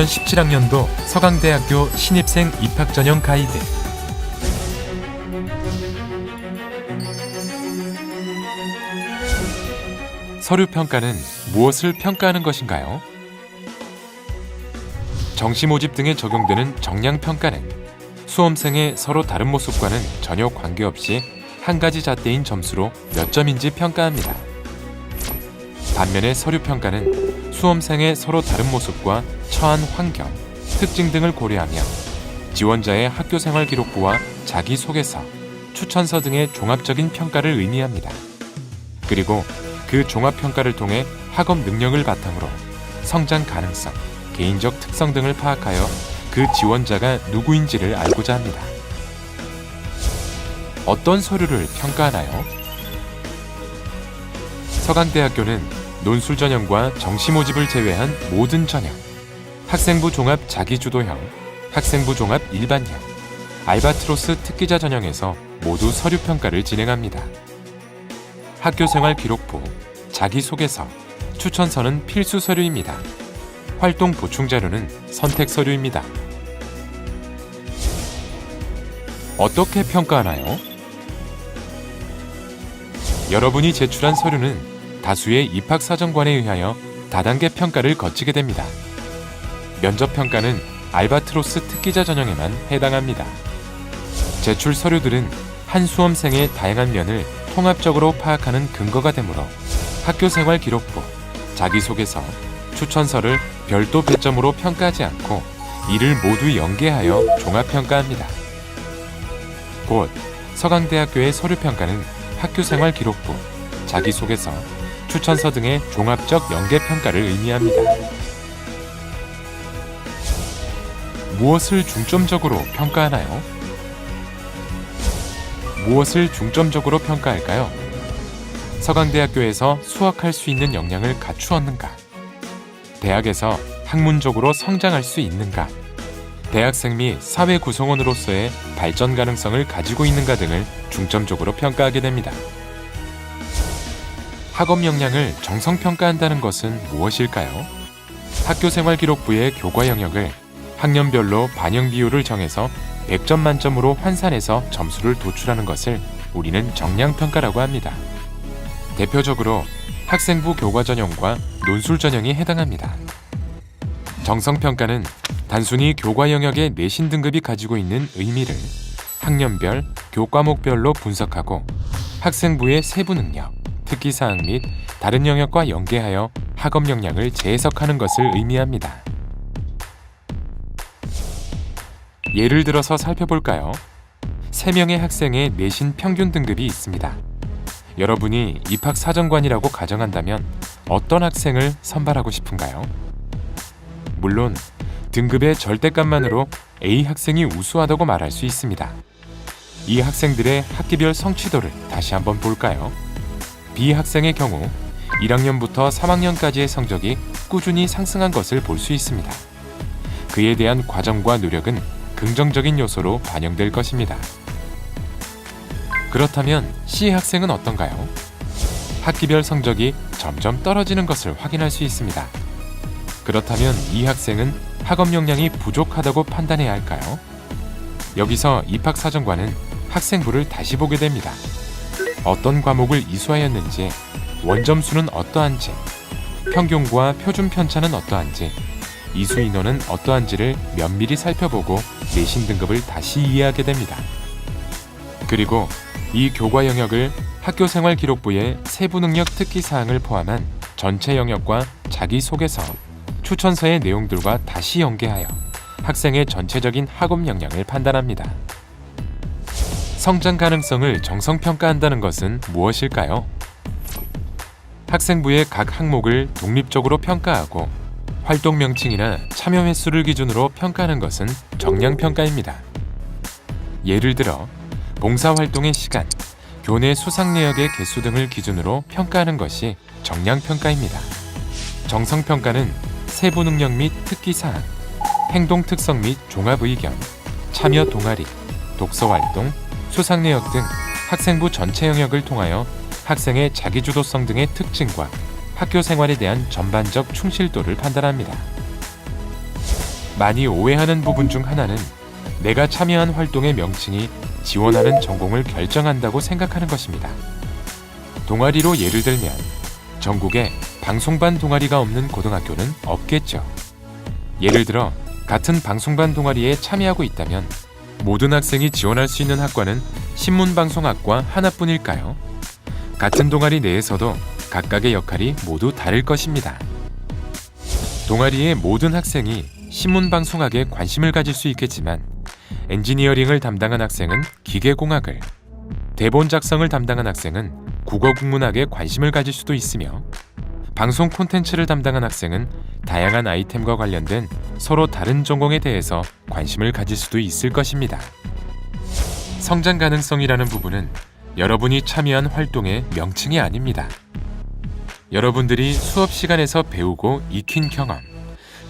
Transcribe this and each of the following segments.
2017학년도 서강대학교 신입생 입학 전형 가이드. 서류 평가는 무엇을 평가하는 것인가요? 정시 모집 등에 적용되는 정량 평가는 수험생의 서로 다른 모습과는 전혀 관계없이 한 가지 잣대인 점수로 몇 점인지 평가합니다. 반면에 서류 평가는 수험생의 서로 다른 모습과 처한 환경, 특징 등을 고려하며 지원자의 학교 생활 기록부와 자기소개서, 추천서 등의 종합적인 평가를 의미합니다. 그리고 그 종합 평가를 통해 학업 능력을 바탕으로 성장 가능성, 개인적 특성 등을 파악하여 그 지원자가 누구인지를 알고자 합니다. 어떤 서류를 평가하나요? 서강대학교는 논술 전형과 정시 모집을 제외한 모든 전형, 학생부 종합 자기주도형, 학생부 종합 일반형, 알바트로스 특기자 전형에서 모두 서류 평가를 진행합니다. 학교 생활 기록부, 자기소개서, 추천서는 필수 서류입니다. 활동 보충 자료는 선택 서류입니다. 어떻게 평가하나요? 여러분이 제출한 서류는 다수의 입학 사정관에 의하여 다단계 평가를 거치게 됩니다. 면접 평가는 알바트로스 특기자 전형에만 해당합니다. 제출 서류들은 한 수험생의 다양한 면을 통합적으로 파악하는 근거가 되므로 학교 생활 기록부, 자기소개서, 추천서를 별도 배점으로 평가하지 않고 이를 모두 연계하여 종합평가합니다. 곧 서강대학교의 서류평가는 학교 생활 기록부, 자기소개서, 추천서 등의 종합적 연계평가를 의미합니다. 무엇을 중점적으로 평가하나요? 무엇을 중점적으로 평가할까요? 서강대학교에서 수학할 수 있는 역량을 갖추었는가? 대학에서 학문적으로 성장할 수 있는가? 대학생 및 사회 구성원으로서의 발전 가능성을 가지고 있는가 등을 중점적으로 평가하게 됩니다. 학업 역량을 정성 평가한다는 것은 무엇일까요? 학교 생활 기록부의 교과 영역을 학년별로 반영 비율을 정해서 100점 만점으로 환산해서 점수를 도출하는 것을 우리는 정량 평가라고 합니다. 대표적으로 학생부 교과 전형과 논술 전형이 해당합니다. 정성 평가는 단순히 교과 영역의 내신 등급이 가지고 있는 의미를 학년별, 교과목별로 분석하고 학생부의 세부 능력, 특기 사항 및 다른 영역과 연계하여 학업 역량을 재해석하는 것을 의미합니다. 예를 들어서 살펴볼까요? 3명의 학생의 내신 평균 등급이 있습니다. 여러분이 입학 사정관이라고 가정한다면 어떤 학생을 선발하고 싶은가요? 물론 등급의 절대값만으로 A 학생이 우수하다고 말할 수 있습니다. 이 학생들의 학기별 성취도를 다시 한번 볼까요? B 학생의 경우 1학년부터 3학년까지의 성적이 꾸준히 상승한 것을 볼 수 있습니다. 그에 대한 과정과 노력은 긍정적인 요소로 반영될 것입니다. 그렇다면 C 학생은 어떤가요? 학기별 성적이 점점 떨어지는 것을 확인할 수 있습니다. 그렇다면 이 학생은 학업 역량이 부족하다고 판단해야 할까요? 여기서 입학 사정관은 학생부를 다시 보게 됩니다. 어떤 과목을 이수하였는지, 원점수는 어떠한지, 평균과 표준 편차는 어떠한지, 이수 인원은 어떠한지를 면밀히 살펴보고 내신 등급을 다시 이해하게 됩니다. 그리고 이 교과 영역을 학교 생활 기록부의 세부 능력 특기 사항을 포함한 전체 영역과 자기 소개서, 추천서의 내용들과 다시 연계하여 학생의 전체적인 학업 역량을 판단합니다. 성장 가능성을 정성 평가한다는 것은 무엇일까요? 학생부의 각 항목을 독립적으로 평가하고 활동 명칭이나 참여 횟수를 기준으로 평가하는 것은 정량 평가입니다. 예를 들어 봉사 활동의 시간, 교내 수상 내역의 개수 등을 기준으로 평가하는 것이 정량 평가입니다. 정성 평가는 세부 능력 및 특기 사항, 행동 특성 및 종합 의견, 참여 동아리, 독서 활동, 수상 내역 등 학생부 전체 영역을 통하여 학생의 자기주도성 등의 특징과 학교 생활에 대한 전반적 충실도를 판단합니다. 많이 오해하는 부분 중 하나는 내가 참여한 활동의 명칭이 지원하는 전공을 결정한다고 생각하는 것입니다. 동아리로 예를 들면 전국에 방송반 동아리가 없는 고등학교는 없겠죠. 예를 들어 같은 방송반 동아리에 참여하고 있다면 모든 학생이 지원할 수 있는 학과는 신문방송학과 하나뿐일까요? 같은 동아리 내에서도 각각의 역할이 모두 다를 것입니다. 동아리의 모든 학생이 신문방송학에 관심을 가질 수 있겠지만 엔지니어링을 담당한 학생은 기계공학을, 대본 작성을 담당한 학생은 국어국문학에 관심을 가질 수도 있으며 방송 콘텐츠를 담당한 학생은 다양한 아이템과 관련된 서로 다른 전공에 대해서 관심을 가질 수도 있을 것입니다. 성장 가능성이라는 부분은 여러분이 참여한 활동의 명칭이 아닙니다. 여러분들이 수업 시간에서 배우고 익힌 경험,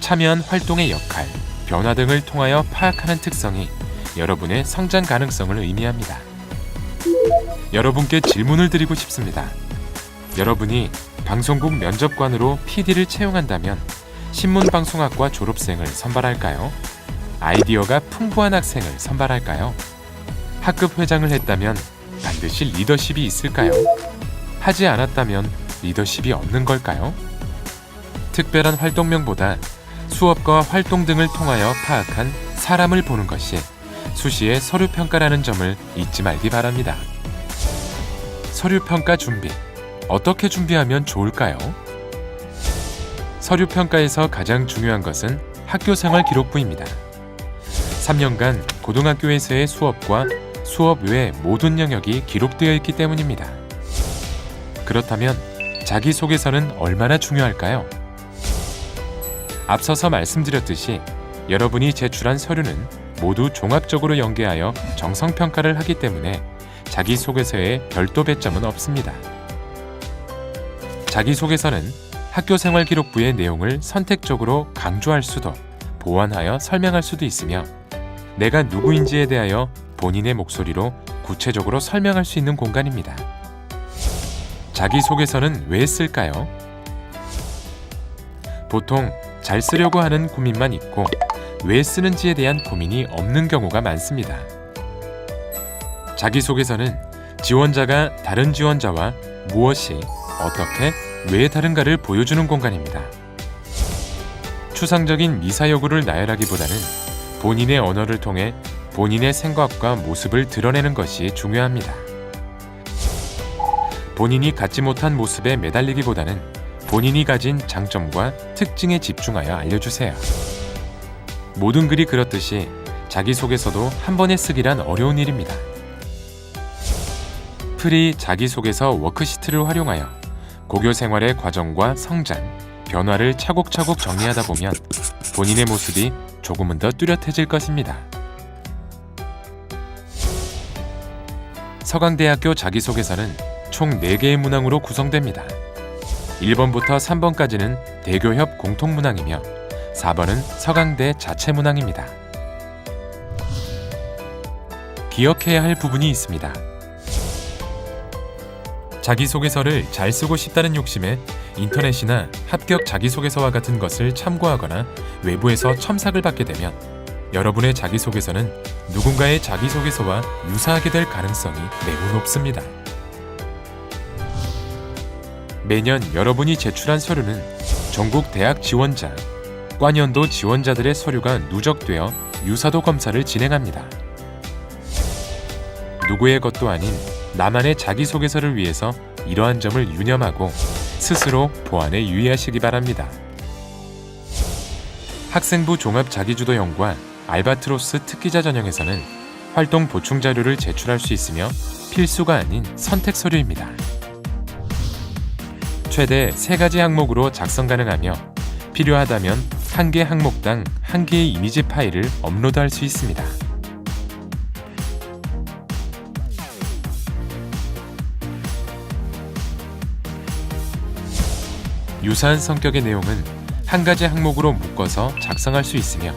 참여한 활동의 역할, 변화 등을 통하여 파악하는 특성이 여러분의 성장 가능성을 의미합니다. 여러분께 질문을 드리고 싶습니다. 여러분이 방송국 면접관으로 PD를 채용한다면 신문방송학과 졸업생을 선발할까요? 아이디어가 풍부한 학생을 선발할까요? 학급 회장을 했다면 반드시 리더십이 있을까요? 하지 않았다면 리더십이 없는 걸까요? 특별한 활동명보다 수업과 활동 등을 통하여 파악한 사람을 보는 것이 수시의 서류 평가라는 점을 잊지 말기 바랍니다. 서류 평가 준비. 어떻게 준비하면 좋을까요? 서류 평가에서 가장 중요한 것은 학교 생활 기록부입니다. 3년간 고등학교에서의 수업과 수업 외 모든 영역이 기록되어 있기 때문입니다. 그렇다면 자기소개서는 얼마나 중요할까요? 앞서서 말씀드렸듯이 여러분이 제출한 서류는 모두 종합적으로 연계하여 정성평가를 하기 때문에 자기소개서에 별도 배점은 없습니다. 자기소개서는 학교생활 기록부의 내용을 선택적으로 강조할 수도 보완하여 설명할 수도 있으며 내가 누구인지에 대하여 본인의 목소리로 구체적으로 설명할 수 있는 공간입니다. 자기소개서는 왜 쓸까요? 보통 잘 쓰려고 하는 고민만 있고 왜 쓰는지에 대한 고민이 없는 경우가 많습니다. 자기소개서는 지원자가 다른 지원자와 무엇이 어떻게 왜 다른가를 보여주는 공간입니다. 추상적인 미사 여구를 나열하기보다는 본인의 언어를 통해 본인의 생각과 모습을 드러내는 것이 중요합니다. 본인이 갖지 못한 모습에 매달리기보다는 본인이 가진 장점과 특징에 집중하여 알려주세요. 모든 글이 그렇듯이 자기소개서도 한 번에 쓰기란 어려운 일입니다. 프리 자기소개서 워크시트를 활용하여 고교 생활의 과정과 성장, 변화를 차곡차곡 정리하다 보면 본인의 모습이 조금은 더 뚜렷해질 것입니다. 서강대학교 자기소개서는 총 4개의 문항으로 구성됩니다. 1번부터 3번까지는 대교협 공통문항이며 4번은 서강대 자체 문항입니다. 기억해야 할 부분이 있습니다. 자기소개서를 잘 쓰고 싶다는 욕심에 인터넷이나 합격 자기소개서와 같은 것을 참고하거나 외부에서 첨삭을 받게 되면 여러분의 자기소개서는 누군가의 자기소개서와 유사하게 될 가능성이 매우 높습니다. 매년 여러분이 제출한 서류는 전국 대학 지원자, 과년도 지원자들의 서류가 누적되어 유사도 검사를 진행합니다. 누구의 것도 아닌 나만의 자기소개서를 위해서 이러한 점을 유념하고 스스로 보안에 유의하시기 바랍니다. 학생부 종합 자기주도형과 알바트로스 특기자 전형에서는 활동 보충 자료를 제출할 수 있으며 필수가 아닌 선택 서류입니다. 최대 3가지 항목으로 작성 가능하며 필요하다면 한 개 항목당 한 개의 이미지 파일을 업로드할 수 있습니다. 유사한 성격의 내용은 한 가지 항목으로 묶어서 작성할 수 있으며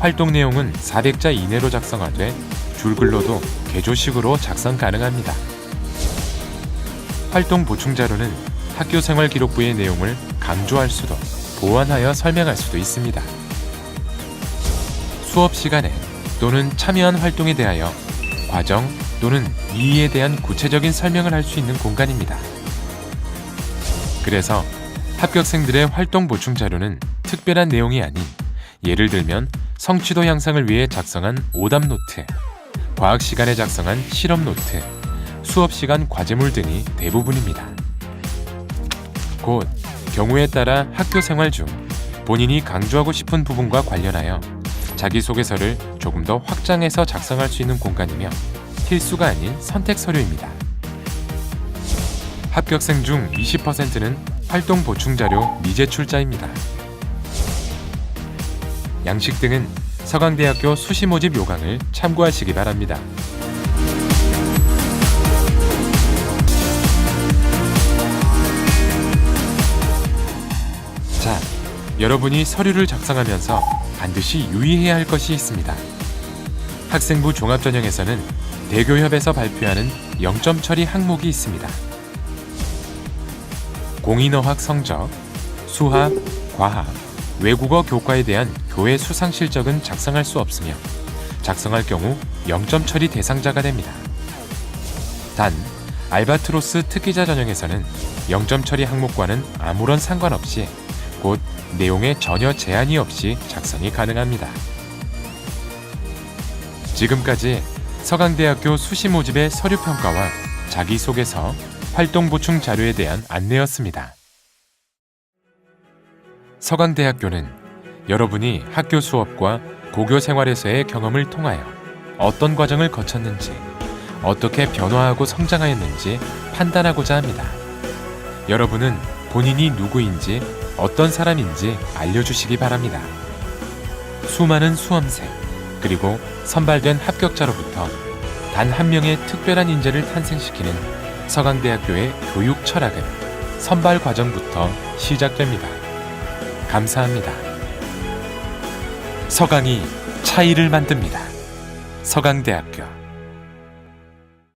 활동 내용은 400자 이내로 작성하되 줄글로도 개조식으로 작성 가능합니다. 활동 보충 자료는 학교 생활 기록부의 내용을 강조할 수도 보완하여 설명할 수도 있습니다. 수업 시간에 또는 참여한 활동에 대하여 과정 또는 이의에 대한 구체적인 설명을 할 수 있는 공간입니다. 그래서 합격생들의 활동 보충 자료는 특별한 내용이 아닌 예를 들면 성취도 향상을 위해 작성한 오답 노트, 과학 시간에 작성한 실험 노트, 수업 시간 과제물 등이 대부분입니다. 곧 경우에 따라 학교 생활 중 본인이 강조하고 싶은 부분과 관련하여 자기소개서를 조금 더 확장해서 작성할 수 있는 공간이며 필수가 아닌 선택 서류입니다. 합격생 중 20%는 활동 보충 자료 미제출자입니다. 양식 등은 서강대학교 수시 모집 요강을 참고하시기 바랍니다. 여러분이 서류를 작성하면서 반드시 유의해야 할 것이 있습니다. 학생부 종합전형에서는 대교협에서 발표하는 0점 처리 항목이 있습니다. 공인어학 성적, 수학, 과학, 외국어 교과에 대한 교회 수상 실적은 작성할 수 없으며 작성할 경우 0점 처리 대상자가 됩니다. 단 알바트로스 특기자 전형에서는 0점 처리 항목과는 아무런 상관없이 곧 내용에 전혀 제한이 없이 작성이 가능합니다. 지금까지 서강대학교 수시 모집의 서류 평가와 자기소개서, 활동 보충 자료에 대한 안내였습니다. 서강대학교는 여러분이 학교 수업과 고교 생활에서의 경험을 통하여 어떤 과정을 거쳤는지, 어떻게 변화하고 성장하였는지 판단하고자 합니다. 여러분은 본인이 누구인지, 어떤 사람인지 알려주시기 바랍니다. 수많은 수험생, 그리고 선발된 합격자로부터 단 한 명의 특별한 인재를 탄생시키는 서강대학교의 교육 철학은 선발 과정부터 시작됩니다. 감사합니다. 서강이 차이를 만듭니다. 서강대학교